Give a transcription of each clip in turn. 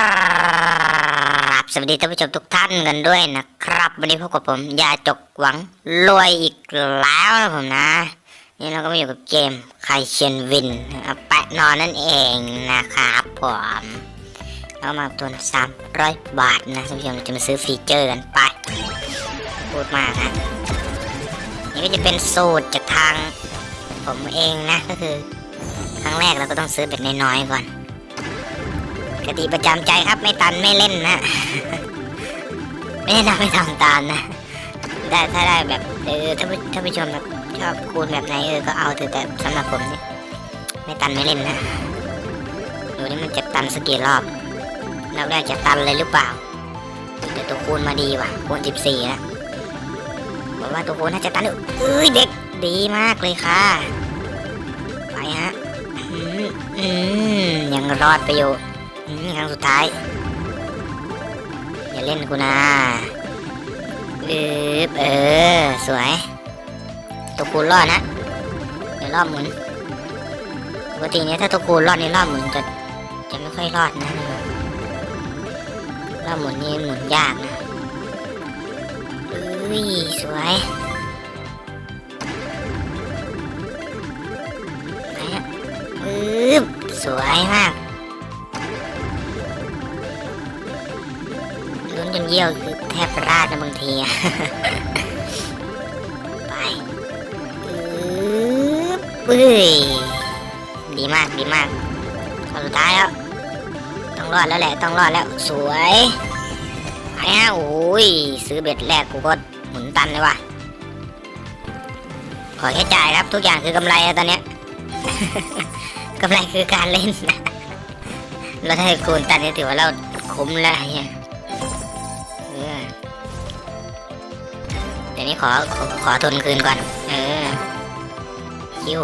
ครับสวัสดีท่านผู้ชมทุกท่านกันด้วยนะครับ วันนี้พบกับผมยาจกหวังรวยอีกแล้วนะผมนะ นี่เราก็มาอยู่กับเกมไคเชียนวินแปะนอนนั่นเองนะครับผมแล้วมาตัวสามร้อยบาทนะท่านผู้ชมจะมาซื้อฟีเจอร์กันไป พูดมากนะ นี่ก็จะเป็นสูตรจากทางผมเองนะก็คือ ครั้งแรกเราก็ต้องซื้อแบบน้อยๆก่อน กติประจำใจครับไม่ตันไม่เล่นนะ ไม่ได้ทำไม่ทำตามนะได้ถ้าได้แบบเออถ้าผู้ถ้าผู้ชมแบบชอบคูณแบบไหนเออก็เอาเถอะแต่สำหรับผมนี่ไม่ตันไม่เล่นนะดูนี่มันจะตันสกี่รอบรอบแรกจะตันเลยหรือเปล่าแต่ตัวคูณมาดีว่ะคูณสิบสี่นะบอกว่าตัวคูณน่าจะตันอยู่เอ้ยเด็กดีมากเลยค่ะ ไปฮะ อืมอืมยังรอดไปอยู่ ครั้งสุดท้าย อย่าเล่นกูนะเออเออ สวย ตัวคูณรอดนะ เดี๋ยวรอบหมุนปกติเนี้ยถ้าตัวคูณรอดในรอบหมุนจะจะไม่ค่อยรอดนะรอบหมุนนี่หมุนยากนะอุ้ยสวยไหนอะอืบสวยมาก จนเยี่ยวคือแทบราดนะบางทีไปอึ๊บเอ้ยดีมากดีมากข้อสุดท้ายแล้ว ต้องรอดแล้วแหละต้องรอดแล้วสวยไปฮะโอ้ยซื้อเบ็ดแรกกูก็หมุนตันเลยว่ะขอแค่จ่ายครับทุกอย่างคือกำไรตอนเนี้ยกำไรคือการเล่นเราได้คูณตันนี่ถือว่าเราคุ้มแล้วเนี่ย ดี๋ยวนี้ขอขอขอทุนคืนก่อน เออ คิว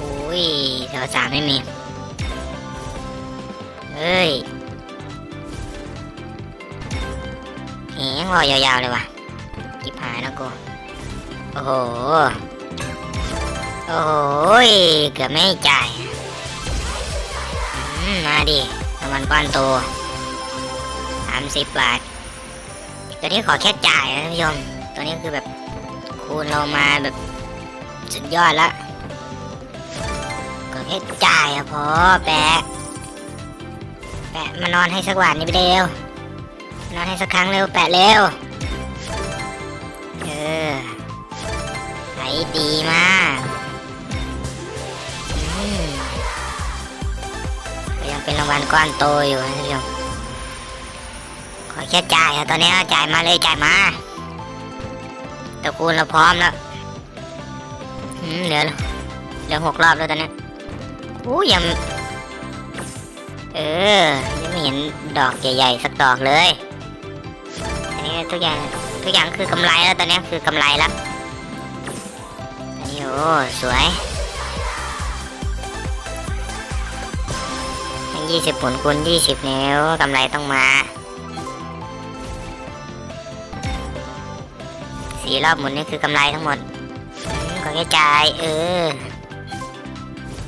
อุ้ยแถวสามไม่มีเฮ้ยแหงรอยาวๆเลยว่ะจิบหายแล้วกู โอ้โห โอ้โหยเกือบไม่จ่ายมมาดิน้ำมันก้อนโตสามสิบบาท ตัวนี้ขอแค่จ่ายนะท่านผู้ชม ตัวนี้คือแบบคูณเรามาแบบสุดยอดละขอแค่จ่ายอะพอแปะแปะมานอนให้สักวันนี้ไปเร็วนอนให้สักครั้งเร็วแปะเร็วเออไหดีมากยังเป็นรางวัลก้อนโตอยู่นะท่านผู้ชมขอแค่จ่ายอะตอนนี้จ่ายมาเลยจ่ายมา ตระกูลเราพร้อมแล้วเหลือเหลือหกรอบแล้วตอนนี้อู้ยังเออ ยังไม่เห็นดอกใหญ่ๆสักดอกเลย อันนี้ทุกอย่างทุกอย่างคือกำไรแล้วตอนนี้คือกำไรแล้วอันนี้โอ้สวยทั้งยี่สิบผลคูณยี่สิบนิ้วกำไรต้องมา สี่รอบหมุนนี่คือกำไรทั้งหมดอืมขอแค่จ่ายเออ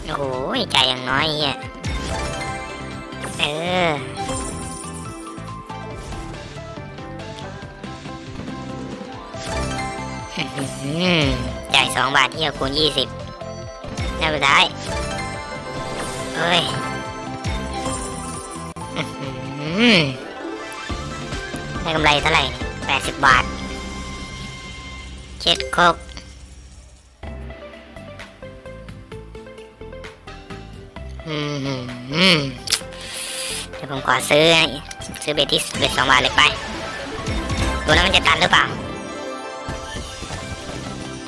โอ้โหจ่ายอย่างน้อยเฮียเออจ่ายสองบาทที่เอาคูณยี่สิบน่าสุดท้ายเอ้ยได้กำไรเท่าไหร่แปดสิบบาท เจ็ดครบอืมเดี๋ยวผมขอซื้อ ซื้อเบ็ดที่เบ็ดสองบาทเลยไป ดูแล้วมันจะตันหรือเปล่า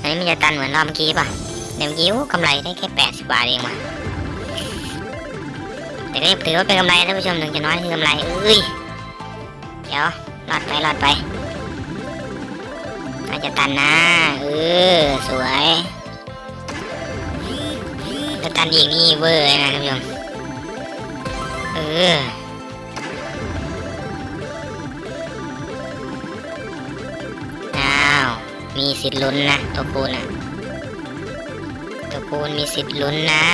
อันนี้มันจะตันเหมือนรอบเมื่อกี้ป่ะเดี๋ยวเมื่อกี้โอ้กำไรได้แค่แปดสิบบาทเองว่ะแต่ก็ถือว่าเป็นกำไรนะท่านผู้ชมถึงจะน้อยคือกำไรเอ้ย เดี๋ยวรอดไปรอดไป น่าจะตันนะ เออ สวยถ้าตันอีกนี่เวอร์นะท่านผู้ชม เอออ้ามีสิทธิ์ลุ้นนะตัวคูณนะตัวคูณมีสิทธิ์ลุ้นนะ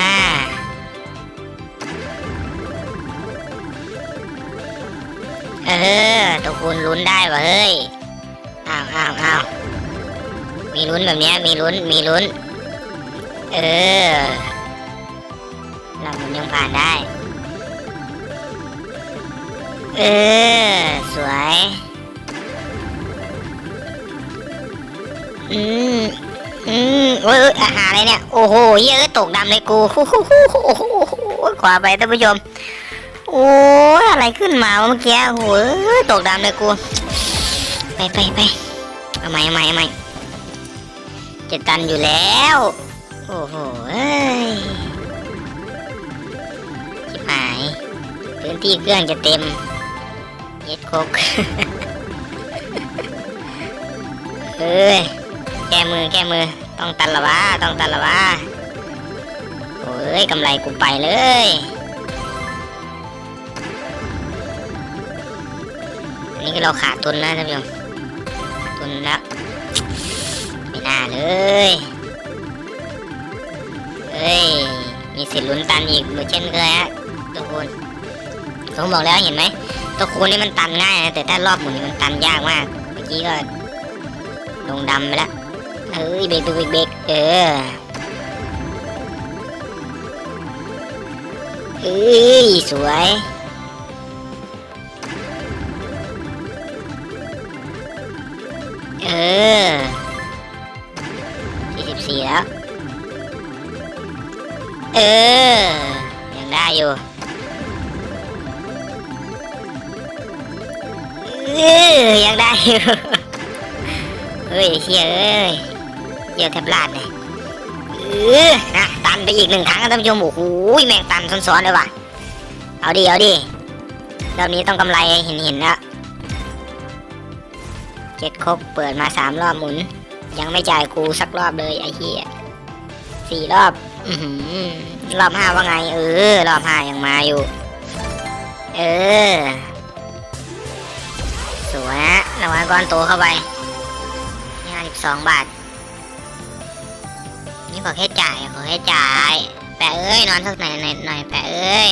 เอตัวคูณลุ้นได้วะเฮ้ยอ้าวอ้าวอ้าว มีลุ้นแบบนี้มีลุ้นมีลุ้น เออเรามันยังผ่านได้ เออ สวย อืมอืมโอ้ยเอ้ยอาหารอะไรเนี่ย โอ้โหเยอะตกดำเลยกูโอ้โหขวาไปท่านผู้ชม โอ้ยอะไรขึ้นมาเมื่อกี้โอ้โหเอ้ยตกดำเลยกู ไปไปไปเอาใหม่เอาใหม่เอาใหม่ จะตันอยู่แล้ว โอ้โหเอ้ยชิบหาย พื้นที่เครื่องจะเต็ม เย็ดโคกเอ้ย แก้มือแก้มือ ต้องตันละวะ ต้องตันละวะโอ้ยกำไรกูไปเลยนนี้คือเราขาดทุนนะท่านผู้ชมขาดทุนแล้ว น่าเลยเฮ้ย มีสิทธิ์ลุ้นตันอีกเหมือนเช่นเคยฮะทุกคนผมบอกแล้วเห็นไหมตัวคูณนี่มันตันง่ายนะแต่ถ้ารอบหมุนนี่มันตันยากมาก เมื่อกี้ก็ลงดำไปแล้วเอ้ยเบรกเบรกเบรกเออเอ้ยสวยเออ สี่แล้ว เออ ยังได้อยู่เออยังได้อยู่เฮ้ยเชียเอ้ยเยี่ยวแทบลาดเลยเออนะตันไปอีกหนึ่งครั้งท่านผู้ชมโอ้โหแม่งตันซ้อนๆเลยว่ะเอาดิเอาดิรอบนี้ต้องกำไรเห็นเห็นๆแล้วเจ็ดครบเปิดมาสามรอบหมุน ยังไม่จ่ายกูสักรอบเลยไอ้เหี้ยสี่รอบอรอบห้าว่าไง เออ รอบห้ายังมาอยู่ เออ สวยฮะรางวัลก้อนโตเข้าไปห้าสิบสองบาท นี่ขอแค่จ่าย ขอแค่จ่าย แปะเอ้ย นอนสักหน่อยหน่อยหน่อยแปะเอ้ย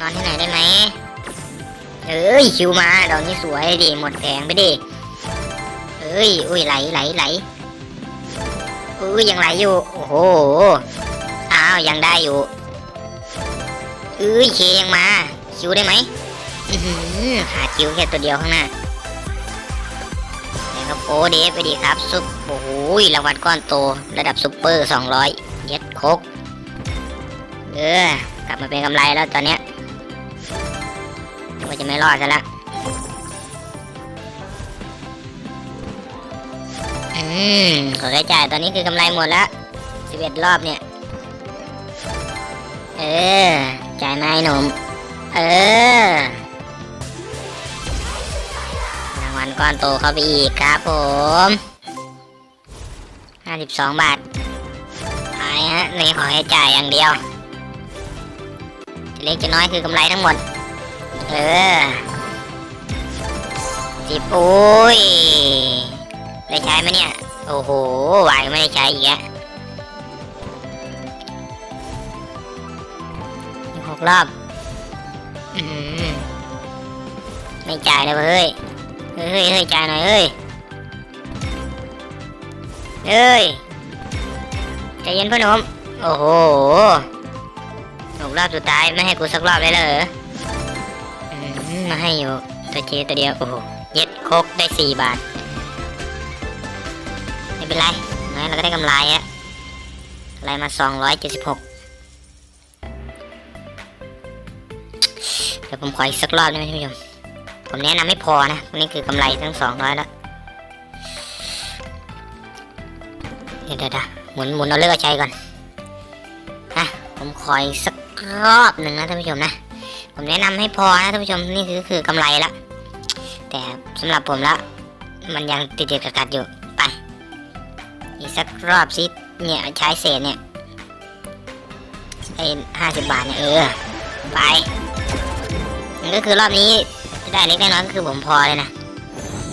นอนที่ไหนได้ไหมเอ้ย คิวมาดอกนี้สวยดิ หมดแผงไปดิ เอ้ย อุ้ยไหลไหลไหลอุ้ยยังไหลอยู่ โอ้โห อ้าวยังได้อยู่เอ้ยเคยังมา คิวได้ไหมหาคิวแค่ตัวเดียวข้างหน้านะครับโอเดฟไปดีครับ ซุปโอ้โหรางวัลก้อนโต ระดับซุปเปอร์สองร้อยเย็ดโคกเออกลับมาเป็นกำไรแล้วตอนเนี้ยว่าจะไม่รอดซะละ อืมขอใช้จ่ายตอนนี้คือกำไรหมดละสิบเอ็ดรอบเนี่ย เออ จ่ายมาไอ้หนุ่ม เออ รางวัลก้อนโตเข้าไปอีกครับผมห้าสิบสองบาทหายฮะนี่ขอให้จ่ายอย่างเดียว จะเล็กจะน้อยคือกำไรทั้งหมด เออสิบโอ้ย ได้ใช้ไหมเนี่ย โอ้โหไหวไม่ได้ใช้อีกแล้วอีกหกรอบอมไม่จ่ายเลยเว้ยเฮ้ย เฮ้ยเฮ้ยจ่ายหน่อยเฮ้ย เฮ้ยใจเย็นพ่อหนุ่มโอ้โหหกรอบสุดท้ายไม่ให้กูสักรอบเลยเหรอมาให้อยู่ตัวเจตัวเดียว โอ้โห เย็ดโคกได้สี่บาท เป็นไรงั้นเราก็ได้กำไรอะกำไรมาสองร้อยเดี๋ยวผมขออีกสักรอบได้ไหมท่านผู้ชม ผมแนะนำไม่พอนะ นี่คือกำไรทั้งสองร้อยแล้ว เดี๋ยวเดี๋ยวเหมุนหมุนเอาเลือกใจก่อนนะผมขออีกสักรอบหนึ่งนะท่านผู้ชมนะ ผมแนะนำให้พอนะท่านผู้ชม นี่คือคือกำไรละ แต่สำหรับผมละ มันยังติดติดกัดกัดอยู่ สักรอบสิเนี่ยใช้เศษเนี่ยไอ้ห้าสิบบาทเนี่ยเออไปมันก็คือรอบนี้ได้เล็กได้น้อยก็คือผมพอเลยนะ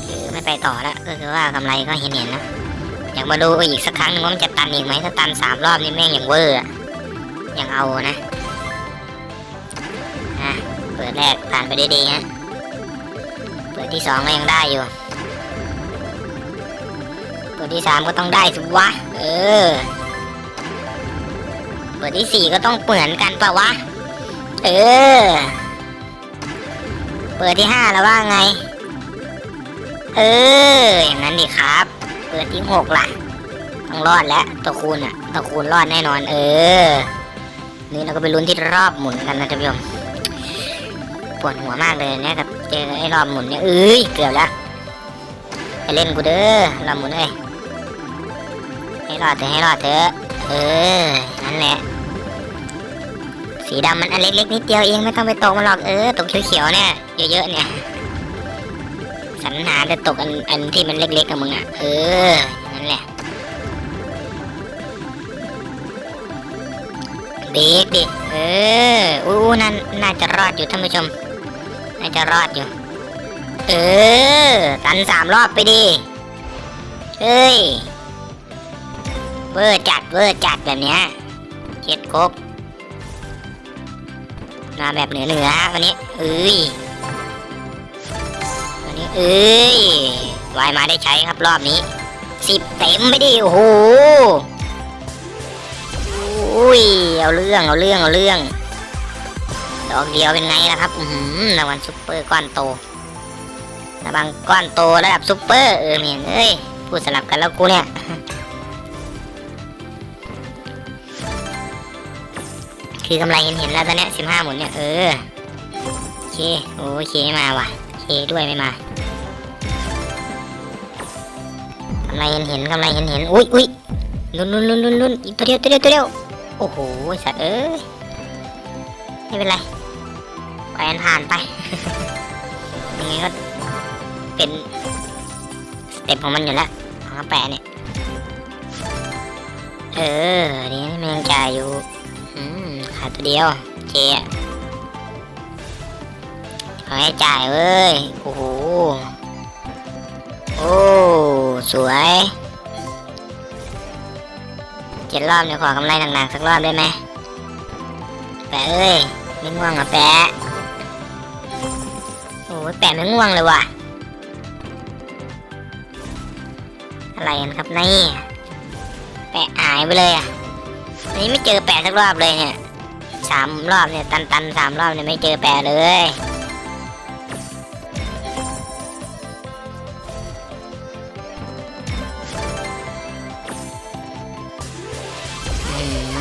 คือไม่ไปต่อแล้วก็คือว่ากำไรก็เห็นเห็นนะอยากมาดูอีกสักครั้งหนึงว่ามันจะตันอีกไหมถ้าตันสามรอบนี่แม่งอย่างเวอร์อย่างเอานะอะเปิดแรกผ่านไปได้ดีฮะเปิดที่สองก็ยังได้อยู่ เปิดที่สามก็ต้องได้สิวะ เออเปิดที่สี่ก็ต้องเหมือนกันปะวะ เออ เปิดที่ห้าแล้วว่าไง เออ อย่างนั้นดิครับ เปิดที่หกล่ะ ต้องรอดแล้วตัวคูณอะ ตัวคูณรอดแน่นอน เออ นี่เราก็ไปลุ้นที่รอบหมุนกันนะท่านผู้ชมปวดหัวมากเลยเนี่ยกับเจอไอ้รอบหมุนเนี่ยเอ้ยเกือบแล้วไปเล่นกูเด้อรอบหมุนเอ้ย ให้รอดเถอะให้รอดเถอะเออนั่นแหละ สีดำมันอันเล็กๆนิดเดียวเองไม่ต้องไปตกมันหรอกเออตกเขียวๆเนี่ยเยอะๆเนี่ยสรรหาจะตกอันอันที่มันเล็กๆกับมึงอะเออนั่นแหละเบรกดิเอออู้อู้นั่นน่าจะรอดอยู่ท่านผู้ชม น่าจะรอดอยู่ เออตันสามรอบไปดิเฮ้ย เวอร์จัดเวอร์จัดแบบเนี้ยเจ็ดครบมาแบบเหนือเหนือวันนี้เอ้ยวันนี้เอ้ยวายมาได้ใช้ครับรอบนี้สิบเต็มไปดิโอ้โหอุ้ยเอาเรื่องเอาเรื่องเอาเรื่องดอกเดียวเป็นไงล่ะครับอือหือรางวัลซุปเปอร์ก้อนโตรางวัลก้อนโตระดับซุปเปอร์เออเมียเอ้ยพูดสลับกันแล้วกูเนี่ย คือกำไรเห็นเห็นแล้วตอนเนี้ยสิบห้าหมุนเนี่ยเออโอเคโอเคไม่มาว่ะเคด้วยไม่มากำไรเห็นเห็นกำไรเห็นเห็นอุ้ยอุ้ยลุ้นลุ้นลุ้นลุ้นลุ้นอีกตัวเดียวตัวเดียวตัวเดียวโอ้โหสัตว์เอ้ยไม่เป็นไรปล่อยมันผ่านไปยังไงก็เป็นสเต็ปของมันอยู่แล้วของกระแปะเนี่ยเออนี่มันยังจ่ายอยู่ ขาดตัวเดียวเจอะขอให้จ่ายเว้ย โอ้โห โอ้ สวยเจ็ดรอบเดี๋ยวขอกำไรหนักๆสักรอบได้ไหมแปะเอ้ย ไม่ง่วงอะแปะ โอ้แปะไม่ง่วงเลยว่ะ อะไรกันครับนี่ แปะหายไปเลยอะนนี้ไม่เจอแปะสักรอบเลยเนี่ย สามรอบเนี่ยตันตันสามรอบเนี่ยไม่เจอแปะเลย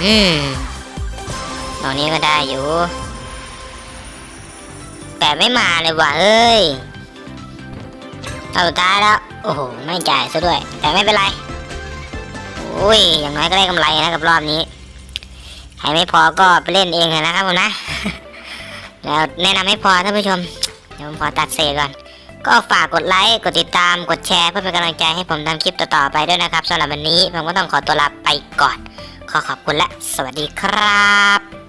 อืมตอนนี้ก็ได้อยู่ แต่ไม่มาเลยว่ะเอ้ยเอาสุดท้ายแล้ว โอ้โห ไม่จ่ายซะด้วย แต่ไม่เป็นไรโอ้ย อย่างน้อยก็ได้กำไรนะกับรอบนี้ ใครไม่พอก็ไปเล่นเองนะครับผมนะแล้วแนะนำให้พอท่านผู้ชม เดี๋ยวผมขอตัดเศษก่อน ก็ฝากกดไลค์ กดติดตาม กดแชร์เพื่อเป็นกำลังใจให้ผมทำคลิปต่อๆไปด้วยนะครับสำหรับวันนี้ผมก็ต้องขอตัวลาไปก่อน ขอขอบคุณและสวัสดีครับ